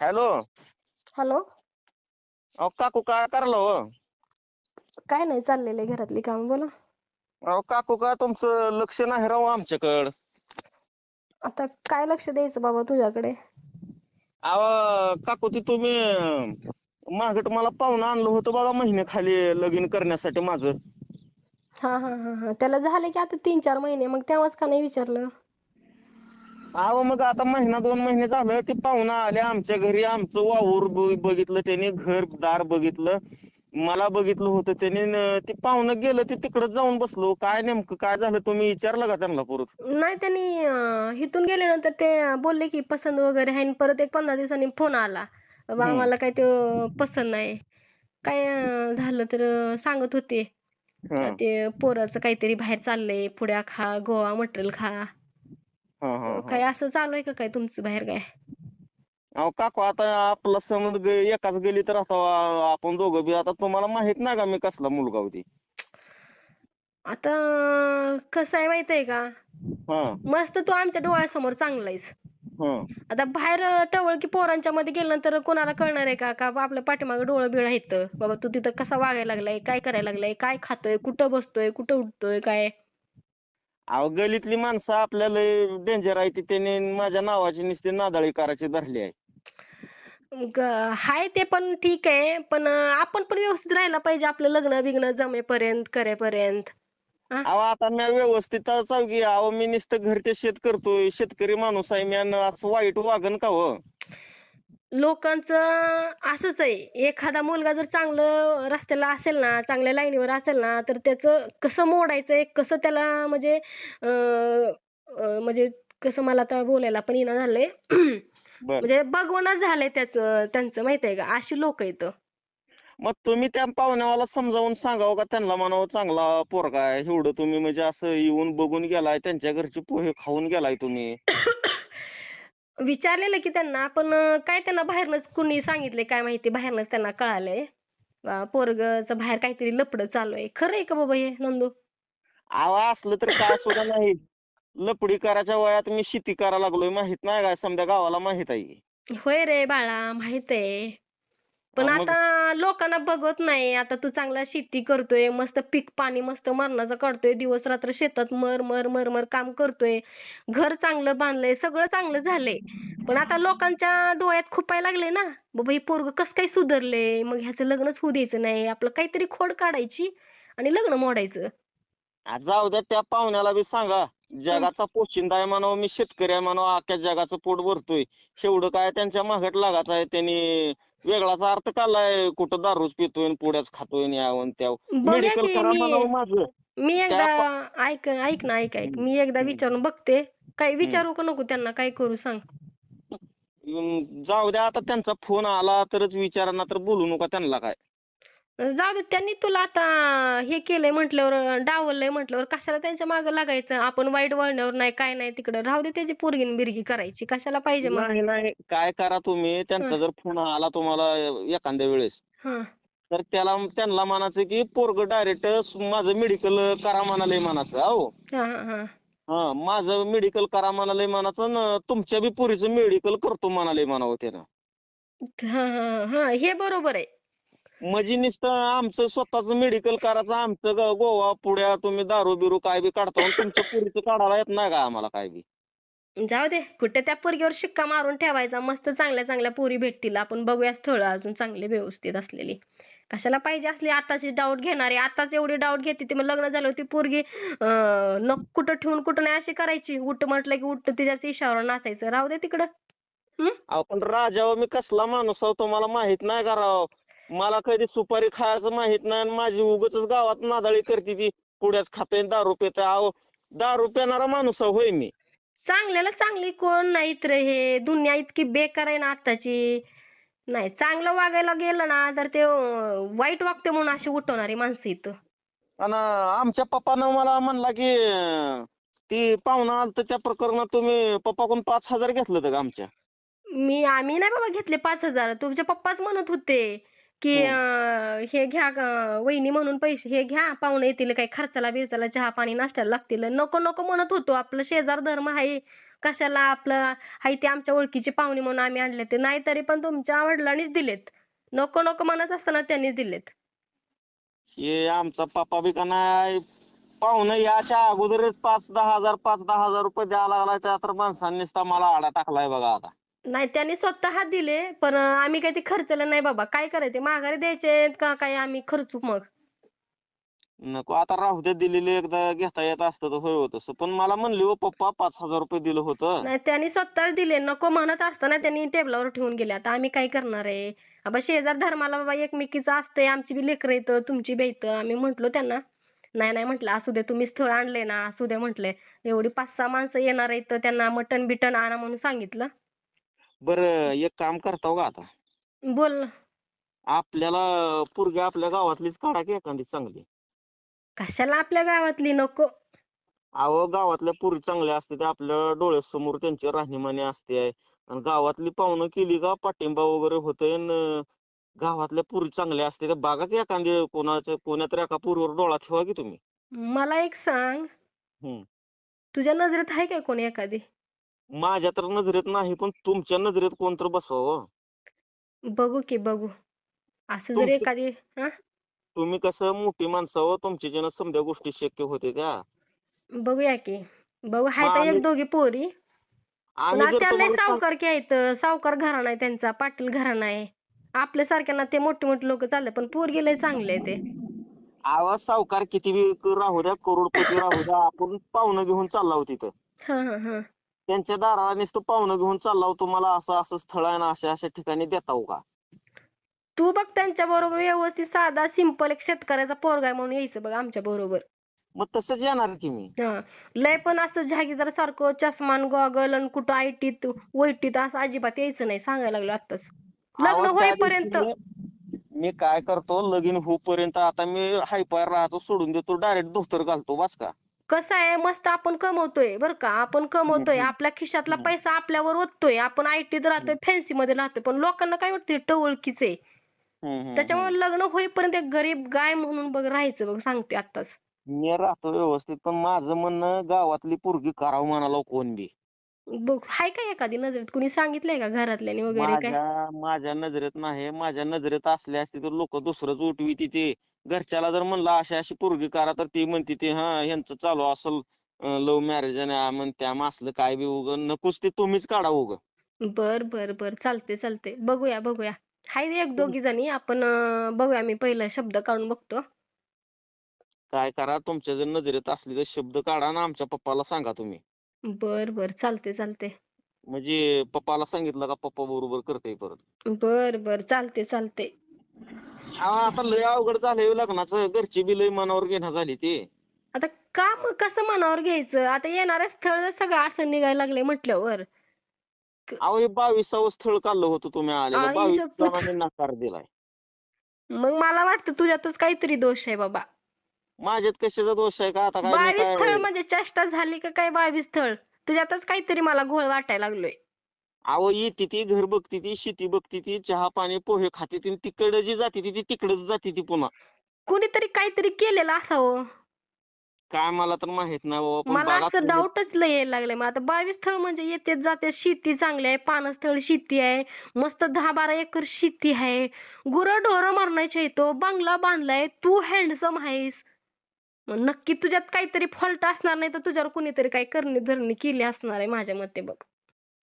Hello. Hello. अहो काकू काय करलो हो? काय नाही चाललेलं घरातली काम बोला. अहो काकू का तुमचं लक्ष नाही राहू आमच्याकड? आता काय लक्ष द्यायचं बाबा तुझ्याकडे? अहो काकू ते तुम्ही मागट मला पाहुणं आणलं होतं बघा महिने खाली लगीन करण्यासाठी माझं. हा हा हा हा. त्याला झाले की आता तीन चार महिने मग तेव्हाच का नाही विचारलं? अहो मग आता महिना दोन महिने झालं ते पाहुणं आले आमच्या घरी. आमचं वावर ब- बघितलं त्याने घर दार बघितलं. मला बघितलं होतं त्याने न- ते पाहुणं गेलं ते तिकडे जाऊन बसलो. काय नेमकं काय झालं तुम्ही विचारलं का त्यांना परत? नाही त्यांनी अं, इथून गेल्यानंतर ते बोलले की पसंत वगैरे आहे. आणि परत एक पंधरा दिवसांनी फोन आला. बाबा हम्म. आम्हाला काय ते पसंत नाही. काय अं, झालं तर अं, सांगत होते. हा, ते पोराचं काहीतरी बाहेर चाललंय. पुड्या खा गोवा मटेरियल खा. हा, हा, हा. काय असं चालू आहे का काय तुमचं बाहेर काय? अहो काकू आता आपला समज ग- एकाच गेली तर आता आपण दोघं बी. आता तुम्हाला माहीत नाही का मी कसला मुलगा होती? आता कसं आहे माहीत आहे का? हा. मस्त तू आमच्या डोळ्यासमोर चांगला आहेस. हा. आता बाहेर टवळकी पोरांच्या मध्ये गेल्यानंतर कोणाला कळणार आहे का? का आपल्या पाठीमागे डोळं बिळ आहेत? बाबा तू तिथं कसा वागायला लागलाय? काय करायला लागलाय? काय खातोय? कुठं बसतोय? कुठं उठतोय? काय? अहो गलीतली माणसं आपल्याला डेंजर आहे ती त्याने माझ्या नावाची नुसती नादाळी करायची धरली आहे. ग- हाय ते पण ठीक आहे पण अं, आपण पण व्यवस्थित राहायला पाहिजे आपलं लग्न बिग्न जमेपर्यंत करेपर्यंत. अहो आता मी व्यवस्थितच आहे की अहो मी नुसतं घर ते शेत करतोय शेतकरी माणूस आहे मी आणि असं वाईट वागन का हो? लोकांचं असंच आहे. एखादा मुलगा जर चांगलं रस्त्याला असेल ना चांगल्या लाईनीवर असेल ना तर त्याचं कसं मोडायचंय कसं त्याला म्हणजे अं, अं, म्हणजे कसं मला आता बोलायला पण येणं झालंय. बर. म्हणजे बघवणच झालंय त्याचं त्यांचं माहितीये का? अशी लोक आहेत. मग तुम्ही त्या पाहुण्याला समजावून सांगावं का? त्यांना म्हणावं चांगला पोरगा आहे एवढं तुम्ही म्हणजे असं येऊन बघून गेलाय त्यांच्या घरचे पोहे खाऊन गेलाय तुम्ही. विचारलेलं की त्यांना पण काय त्यांना बाहेरनच कुणी सांगितले काय माहिती बाहेरनच त्यांना कळालंय. पोरगंचं बाहेर काहीतरी लफडं चालू आहे. खरं आहे का बाबा हे नंदू? अहो असलं तर काय सुद्धा नाही. लपडी करायच्या वयात मी शेती करायला लागलोय माहीत नाही काय समजा गावाला माहीत आहे. होय रे बाळा माहीत आहे. पण हा, मग- आता लोकांना बघत नाही. आता तू चांगला शेती करतोय मस्त पीक पाणी मस्त मरणाचं काढतोय दिवस रात्र शेतात मर मर मर मर काम करतोय. घर चांगलं बांधलंय सगळं चांगलं झालंय. पण आता लोकांच्या डोळ्यात खुपायला लागले ना. बाबा हे पोरग कस काय सुधरले मग ह्याचं लग्नच होऊ द्यायचं नाही. आपलं काहीतरी खोड काढायची आणि लग्न मोडायचं. आ, जाऊ द्या त्या पाहुण्याला बी सांगा. जगाचा पोशिंदा आहे म्हणावं मी शेतकरी आहे म्हणावं अख्ख्या जगाचं पोट भरतोय. एवढं काय त्यांच्या मागट लागायचं आहे त्यांनी वेगळाच अर्थ काढलाय कुठं दारूच पितोय आणि पुड्याच खातोय आणि यावं बघूया मेडिकल करा म्हणावं माझं. मी त्या एकदा ऐक ऐक ना ऐक ऐक. मी एकदा विचारून बघते. काय विचारू का नको त्यांना? काय करू सांग. जाऊ द्या आता त्यांचा फोन आला तरच विचारा ना तर बोलू नका त्यांना काय. जाऊ दे त्यांनी तुला आता हे केलंय म्हटल्यावर डावललंय म्हटल्यावर कशाला त्यांच्या मागे लागायचं? आपण वाईट वळणावर नाही काय नाही तिकडे. राहू दे त्याची पोरगीन बिरगी करायची. कशाला पाहिजे मग? नाही नाही. काय करा तुम्ही? त्यांचा जर फोन आला तुम्हाला एखाद्या वेळेस हा. तर त्याला त्यांना म्हणायचं की पोरग डायरेक्ट माझं मेडिकल करा म्हणालंय म्हणायचं. अहो हा हा हा. हा माझं मेडिकल करा म्हणालंय म्हणायचं न तुमच्या बी पोरीचं मेडिकल करतो म्हणालंय म्हणावं त्यानं. हा हा. हा हे बरोबर आहे. म्हणजे नुसतं आमचं स्वतःचं मेडिकल करायचं आमचं ग- गोवा पुड्या तुम्ही दारू बिरू काय बी काढता आणि तुमच्या पोरीचं काढायला येत नाही का आम्हाला काय बी? जाऊ दे कुठे त्या पोरगीवर शिक्का मारून ठेवायचा मस्त चांगल्या चांगल्या पोरी भेटतील आपण बघूया स्थळ अजून चांगली व्यवस्थित असलेली. कशाला पाहिजे असली आताची डाऊट घेणारे? आताच एवढी डाऊट घेते ती मग लग्न झालं होती पोरगी अं, न कुठं ठेवून कुठं नाही अशी करायची? उठ म्हटलं की उठ तिच्याच इशावर नाचायचं. राहू दे तिकडं. हम्म अहो पण राजावर मी कसला माणूस आहो तुम्हाला माहीत नाही का राव? मला कधी सुपारी खायचं माहीत नाही आणि माझी उगाच गावात नादाळी करते ती. पुड्याच खाते दारू पिते. अहो दारू पिणारा माणूस आहे होय मी. चांगल्याला चांगली कोण नाहीत रे हे. दुनिया इतकी बेकार आहे ना आत्ताची. नाही चांगलं वागायला गेलं ना तर ते अं, वाईट वागते म्हणून अशी उठवणारी माणसं इथं आणि आमच्या पप्पानं मला म्हणला की अं, ती पाहुणा आलत त्या प्रकरणात तुम्ही पप्पाकडून पाच हजार घेतलं होतं का आमच्या? मी आम्ही नाही बाबा घेतले पाच हजार. तुमचे पप्पाच म्हणत होते. की. अं, हे घ्या अं, वहिनी म्हणून पैसे हे घ्या पाहुणे येतील काही खर्चाला बिरचाला चहा पाणी नाश्त्याला लागतील. नको नको म्हणत होतो. आपलं शेजार धर्म आहे. कशाला आपलं हाय ते आमच्या ओळखीचे पाहुणे म्हणून आम्ही आणले ते. नाही तरी पण तुमच्या वडिलांनीच दिलेत. नको नको म्हणत असताना त्यांनीच दिलेत. हे आमचा पप्पा बी का नाही पाहुणं याच्या अगोदरच पाच दहा हजार पाच दहा हजार रुपये द्यायला लागलाय त्या तर माणसांनी नुसता मला आडा टाकलाय बघा आता. नाही त्यांनी स्वतः दिले पण आम्ही काही ते खर्चलं नाही बाबा. काय करायचे? माघारी द्यायचे का काय आम्ही खर्चू मग? नको आता राहू दे दिलेले एकदा घेता येत असतं तर होय होत. तसं पण मला म्हणली हो पप्पा पाच हजार रुपये दिलं होतं. नाही त्यांनी स्वतःच दिले. नको म्हणत असताना त्यांनी टेबलावर ठेवून गेले. आता आम्ही काय करणार आहे? बाबा शेजार धर्माला बाबा एकमेकीचं असतंय आमची बी लेकरं येतं तुमची बी येतं आम्ही म्हंटलो त्यांना नाही नाही म्हटलं असू दे तुम्ही स्थळ आणले ना असू दे म्हटले. एवढी पाच सहा माणसं येणार आहेत तर त्यांना मटण बिटन आणा म्हणून सांगितलं. बरं एक काम करता का आता. बोल ना. आपल्याला पोरगी आपल्या गावातलीच काढा की एखादी चांगली. कशाला आपल्या गावातली? नको. अहो गावातल्या पोरी चांगल्या असते ते आपल्या डोळ्यासमोर त्यांची राहणीमानी असते. आणि गावातली पाहुणं केली का पाठिंबा वगैरे होतोय न गावातल्या पोरी चांगल्या असते तर बघा की एखादी कोणाच्या कोणातरी एका पोरीवर डोळा ठेवा की तुम्ही. मला एक सांग. हम्म. तुझ्या नजरेत आहे काय कोणी एखादी? माझ्या तर नजरेत नाही पण तुमच्या नजरेत कोण तर बसवावं बघू की बघू. असं जर तुमची- एखादी हा? तुम्ही कसं मोठी माणसं हो तुमच्या समध्या गोष्टी शक्य होते त्या बघूया की. बघू हाय तर आम्ही- एक दोघी पोरी. पण आम्ही जर तुम्हाला सांग- सावकार आहेत सावकार घराणा आहे त्यांचा पाटील घराणा आहे आपल्या सारख्यांना ते मोठे मोठे लोक चालले पण पोरगी लय चांगले आहे ते. आवाज सावकार किती बी क- राहू द्या करोडपती राहू द्या आपण पाहुणं घेऊन चालला हो तिथं हा हा हा. त्यांच्या दाराला नुसतं पाहुणं घेऊन चालला हो तुम्हाला असं असं स्थळ आहे ना अशा अशा ठिकाणी देता हो का? तू बघ त्यांच्या बरोबर व्यवस्थित साधा सिंपल एक शेतकऱ्याचा पोरगा आहे म्हणून यायचं बघ आमच्या बरोबर. मग तसंच येणार की मी. हा लय पण असं जहागीरदार सारखं चष्मान गॉगल आणि कुठं आयटीत वैटीत असं अजिबात यायचं नाही सांगायला लागलो आताच लग्न अहो, त्या होईपर्यंत. दिवशी मी- काय करतो लगीन होईपर्यंत आता मी हायपाय राहायचो सोडून देतो डायरेक्ट धोतर घालतो बस का? कसं आहे मस्त आपण कमवतोय बर का? आपण कमवतोय. आपल्या खिशातला. पैसा आपल्यावर ओततोय आपण आयटीत राहतोय फॅन्सी मध्ये राहतोय पण लोकांना काय वाटतंय टवळकीच आहे. त्याच्यामुळे लग्न होईपर्यंत एक गरीब गाय म्हणून बघ राहायचं बघ सांगते आताच. मी राहतो व्यवस्थित पण माझं म्हणणं गावातली पोरगी करावं म्हणाला कोण बी. बघ हाय काय एखादी नजरेत? कुणी सांगितलंय का घरातल्यानी वगैरे काय? माझ्या नजरेत नाही माझ्या नजरेत असली असती तर लोक दुसरंच उठवीती ते घरच्याला जर म्हणलं अशी अशी पोरगी करा तर ती म्हणते ते हा ह्यांचं चालू असल लव्ह मॅरेज आणि मग असलं काय बी उग नकोच ते तुम्हीच काढा उग. बर बर बर चालते चालते बघूया बघूया. हाय एक दोघी जणी आपण बघूया मी पहिला शब्द काढून बघतो. काय करा तुमच्या जर नजरेत असली तर शब्द काढा ना आमच्या पप्पाला सांगा तुम्ही. बर बर चालते चालते म्हणजे पप्पाला सांगितलं का पप्पा बरोबर करते परत. बर बर चालते चालते अहो, आता लय अवघड झालंय लग्नाचं. घरची बी लय मनावर घेणं झाली ते. आता का मग कसं मनावर घ्यायचं? आता येणाऱ्या स्थळ सगळं असं निघायला लागले म्हटल्यावर. अहो हे बावीसावं स्थळ काढलं होतं तुम्ही आलेलं. आई बावीस शपथ. जणांनी नकार दिलाय. मग मला वाटतं तुझ्यातच काहीतरी दोष आहे बाबा. माझ्यात कशाचा दोष आहे का? आता काय मी बावीस काय स्थळ म्हणजे चेष्टा झाली का काय बावीस स्थळ? तुझ्यातच काहीतरी मला घोळ वाटायला लागलोय. अहो येते ती घर बघती ती शेती बघती ती चहा पाणी पोहे खाते ती तिकडे जी जाते ती तिकडेच जाते ती पुन्हा. कुणीतरी काहीतरी केलेलं असावं. काय मला तर माहीत नाही बाबा पण मला बघा असं तुम्ही. डाऊटच लय यायला लागले मग आता बावीस स्थळ म्हणजे येते जाते शेती चांगली आहे पानं स्थळ शेती आहे मस्त दहा बारा एकर शेती आहे. गुरं ढोरं मारण्याचे येतो बंगला बांधलाय तू हँडसम आहेस. मग नक्की तुझ्यात काहीतरी फॉल्ट असणार नाही तर तुझ्यावर कुणीतरी काही करणी धरणी केली असणार आहे माझ्या मते बघ.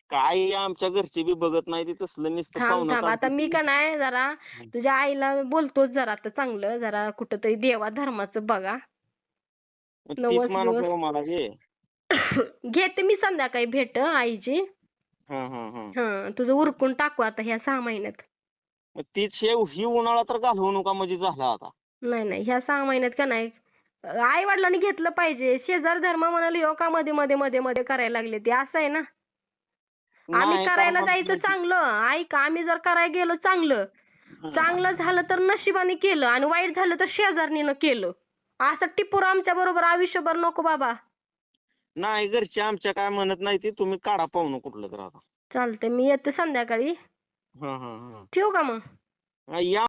काय आमच्या घरचे बी बघत नाही ते तसलं नुसतं थांब थांब. आता मी. का नाही जरा तुझ्या आईला बोलतोच जरा आता चांगलं जरा कुठंतरी देवा धर्माचं बघा. नवस. आहे मला घेते मी संध्याकाळी भेट आईची. हा हा हा. हा तुझं उरकून टाकू आता ह्या सहा महिन्यात. मग तीच हे ही उन्हाळा तर घालवू नका म्हणजे झाला आता. नाही नाही ह्या सहा महिन्यात का नाही? आई वडिलांनी घेतलं पाहिजे. शेजार धर्म म्हणाले हो का मध्ये मध्ये मध्ये मध्ये करायला लागले ते? असं आहे ना? आम्ही करायला जायचं. चांगलं. ऐक आम्ही जर करायला गेलो चांगलं. चांगलं झालं तर नशिबाने केलं आणि वाईट झालं तर शेजारणीनं केलं. असं टिपूर आमच्या बरोबर आयुष्यभर नको बाबा. नाही घरचे आमच्या काय म्हणत नाही ते तुम्ही काढा पाहुणं कुठलं तर आता. चालतंय मी येतो संध्याकाळी. हा हा हा. ठेवू का मग? हा या.